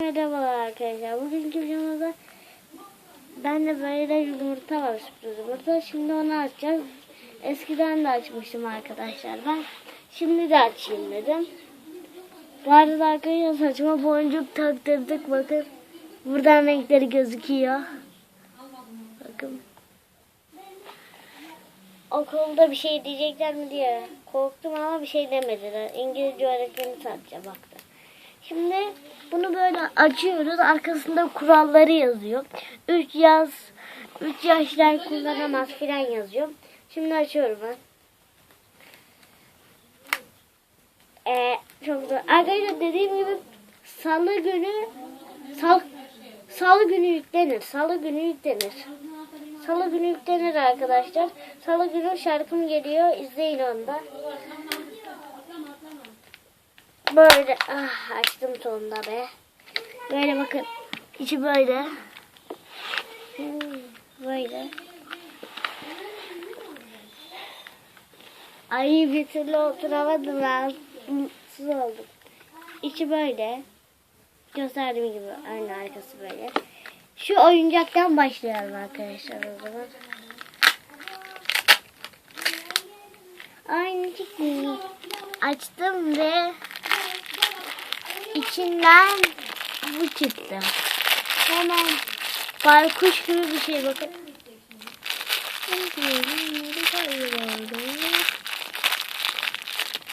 Merhabalar arkadaşlar. Bugünkü videomuzda ben de böyle yumurta var sürpriz yumurta. Şimdi onu açacağız. Eskiden de açmıştım arkadaşlar ben. Şimdi de açayım dedim. Bu arada arkadaşlar saçma boncuk taktırdık bakın. Buradan renkleri gözüküyor. Bakın. Okulda bir şey diyecekler mi diye korktum ama bir şey demediler. İngilizce öğretmeni sadece baktı. Şimdi bunu böyle açıyoruz. Arkasında kuralları yazıyor. 3 yaz 3 yaşlar kullanamaz filan yazıyor. Şimdi açıyorum ben. Ee, çok da arkadaşlar dediğim gibi salı günü sal, salı günü yüklenir. Salı günü yüklenir. Salı günü yüklenir arkadaşlar. Salı günü şarkım geliyor. İzleyin onu da. Böyle ah açtım sonunda be. Böyle bakın. içi böyle. Böyle. Ay bir türlü oturamadım rahatsız oldum. İçi böyle. Gösterdiğim gibi aynı arkası böyle. Şu oyuncaktan başlayalım arkadaşlar o zaman. Aynı çıktı. Açtım ve içinden bu çıktı. Hemen baykuş gibi bir şey bakın.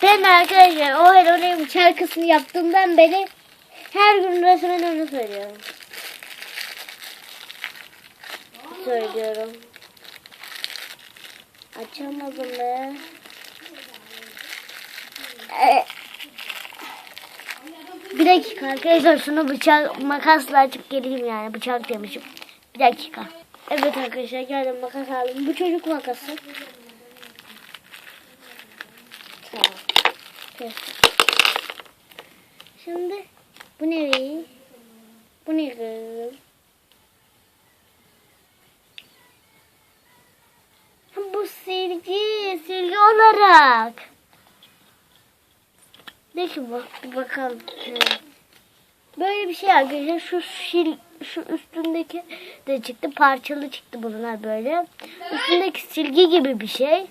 Ben arkadaşlar o Hello şarkısını yaptığımdan beri her gün resmen onu söylüyorum. Söylüyorum. Açamadım be. Ee, bir dakika arkadaşlar şunu bıçak makasla açıp geleyim yani bıçak demişim. Bir dakika. Evet arkadaşlar geldim makas aldım. Bu çocuk makası. Şimdi bu ne? Bu ne kızım? Bu silgi, silgi olarak. Ne ki bu? Bir bakalım. Böyle bir şey arkadaşlar. Şu şil, şu üstündeki de çıktı. Parçalı çıktı bunlar böyle. Üstündeki silgi gibi bir şey.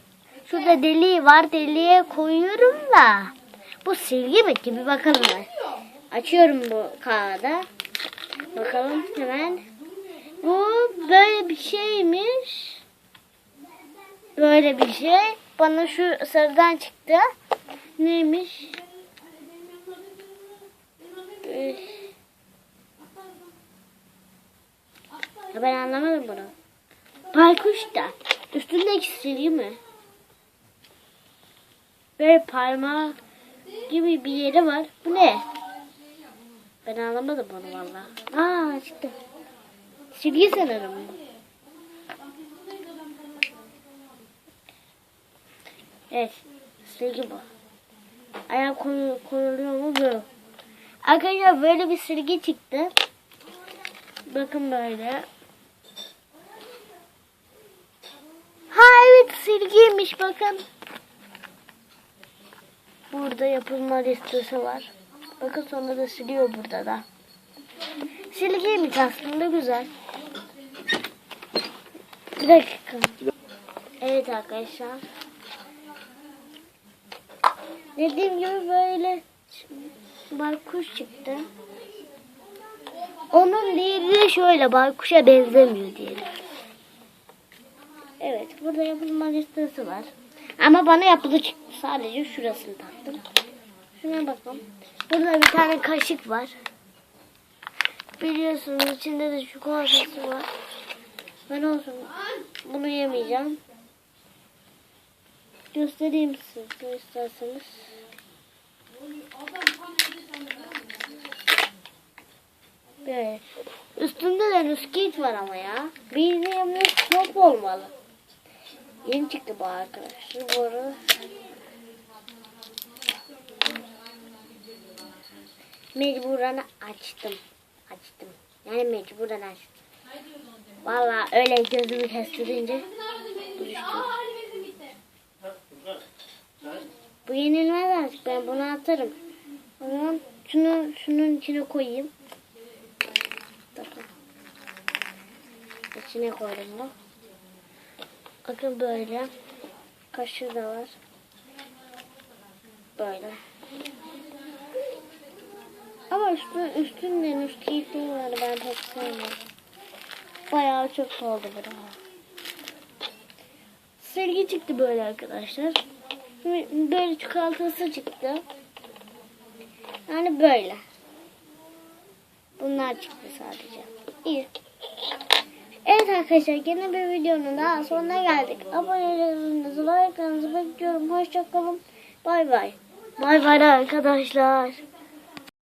Şurada deliği var. Deliğe koyuyorum da. Bu silgi mi ki? Bir bakalım ben. Açıyorum bu kağıda. Bakalım hemen. Bu böyle bir şeymiş. Böyle bir şey. Bana şu sarıdan çıktı. Neymiş? Ya ben anlamadım bunu. Baykuş da. Üstündeki silgi mi? Böyle parmağı gibi bir yeri var. Bu ne? Ben anlamadım bunu valla. Aa çıktı. Silgi sanırım. bu. Evet. Silgi bu. Ayağa koy, koyuluyor mu bu? Arkadaşlar böyle bir silgi çıktı. Bakın böyle. Ha evet silgiymiş bakın. Burada yapılma listesi var. Bakın sonra da siliyor burada da. Silgiymiş aslında güzel. Bir dakika. Evet arkadaşlar. Dediğim gibi böyle baykuş çıktı. Onun diğeri şöyle baykuşa benzemiyor diyelim. Evet burada yapılma listesi var. Ama bana yapılı çıktı. Sadece şurasını taktım. Şuna bakın. Burada bir tane kaşık var. Biliyorsunuz içinde de çikolatası var. Ben olsun bunu yemeyeceğim. Göstereyim size isterseniz. Üstünde de bisküvit var ama ya. Bildiğim top olmalı. Yeni çıktı bu arkadaşlar. Bu arada. Mecburen açtım. Açtım. Yani mecburen açtım. Valla öyle gözümü kestirince düştüm. Bu yenilmez artık. Ben bunu atarım. O zaman şunu şunun içine koyayım. Bakın. İçine koydum bunu. Bakın böyle. Kaşığı da var. Böyle. Ama üstü, üstünden üstü yıkıyorlar ben pek sevmiyorum. Bayağı çok oldu buraya. Silgi çıktı böyle arkadaşlar. Böyle çikolatası çıktı. Yani böyle. Bunlar çıktı sadece. İyi. Evet arkadaşlar yine bir videonun daha sonuna geldik. Abonelerinizi, like'larınızı bekliyorum. Hoşçakalın. Bay bay. Bay bay arkadaşlar.